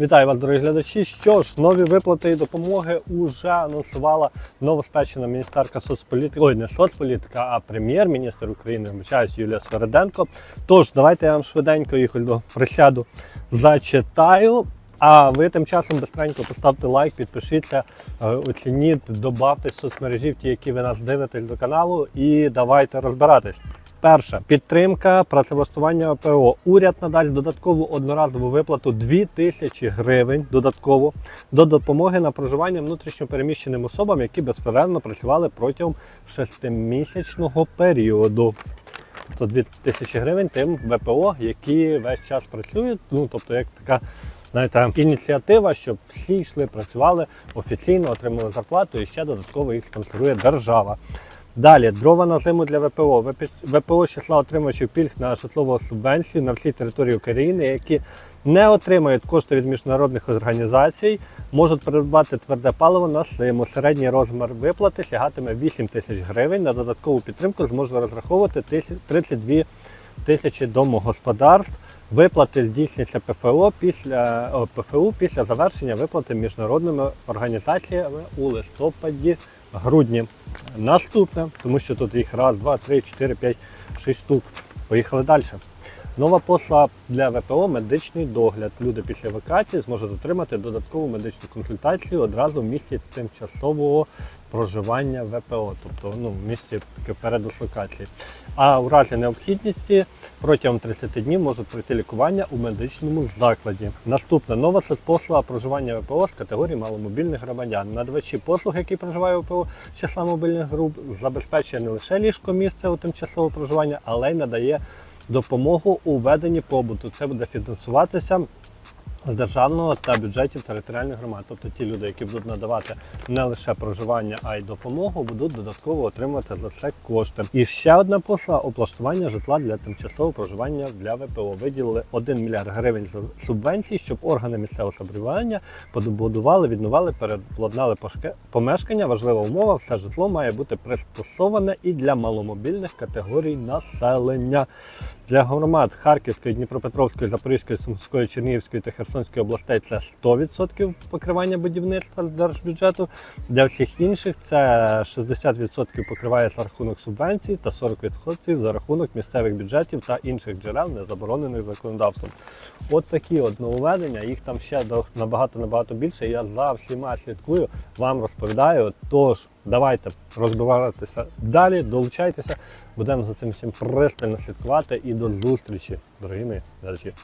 Вітаю вас, дорогі глядачі. Що ж, нові виплати і допомоги уже анонсувала новоспечена міністерка соцполітики, ой, не соцполітика, а прем'єр-міністр України, вибачаюсь, Юлія Свереденко. Тож, давайте я вам швиденько їх до присяду зачитаю. А ви тим часом безстренько поставте лайк, підпишіться, е, оцініть, добавте в соцмережі ті, які ви нас дивитесь до каналу, і давайте розбиратись. Перше підтримка працевлаштування ОПО. Уряд надасть додаткову одноразову виплату 2 тисячі гривень додатково до допомоги на проживання внутрішньопереміщеним особам, які безперервно працювали протягом шестимісячного періоду. Тобто 2 тисячі гривень тим ВПО, які весь час працюють. Ну тобто, як така знаєте, ініціатива, щоб всі йшли, працювали офіційно, отримали зарплату і ще додатково їх спонсорує держава. Далі дрова на зиму для ВПО. ВПО числа отримувачів пільг на житлову субвенцію на всій території України, які не отримають кошти від міжнародних організацій, можуть придбати тверде паливо на зиму. Середній розмір виплати сягатиме 8 тисяч гривень. На додаткову підтримку зможуть розраховувати 32 тисячі домогосподарств. Виплати здійсняться ПФО після ПФУ після завершення виплати міжнародними організаціями у листопаді грудні. Наступне, тому що тут їх раз, два, три, чотири, п'ять, шість штук. Поїхали далі. Нова послуга для ВПО медичний догляд. Люди після евакуації зможуть отримати додаткову медичну консультацію одразу в місці тимчасового проживання ВПО, тобто ну, в місці передислокації. А у разі необхідності протягом 30 днів можуть пройти лікування у медичному закладі. Наступна нова соцпослуга проживання ВПО з категорії маломобільних громадян. Надавачі послуг, які проживають ВПО з числа мобільних груп, забезпечує не лише ліжко місце у тимчасового проживання, але й надає допомогу у веденні побуту. Це буде фінансуватися з державного та бюджетів територіальних громад. Тобто ті люди, які будуть надавати не лише проживання, а й допомогу, будуть додатково отримувати за це кошти. І ще одна послуга облаштування житла для тимчасового проживання для ВПО. Виділили 1 мільярд гривень субвенцій, щоб органи місцевого самоврядування побудували, відновили, переобладнали помешкання. Важлива умова, все житло має бути приспособане і для маломобільних категорій населення. Для громад Харківської, Дніпропетровської, Запорізької, Сумської, Чернігівської та Херсонської областей це 100% покривання будівництва з держбюджету. Для всіх інших це 60% покриває за рахунок субвенцій та 40% за рахунок місцевих бюджетів та інших джерел, не заборонених законодавством. От такі от нововведення, їх там ще до- набагато набагато більше. Я за всіма слідкую, вам розповідаю. Тож давайте розбиратися далі, долучайтеся, будемо за цим всім пристально слідкувати і до зустрічі, дорогі мої.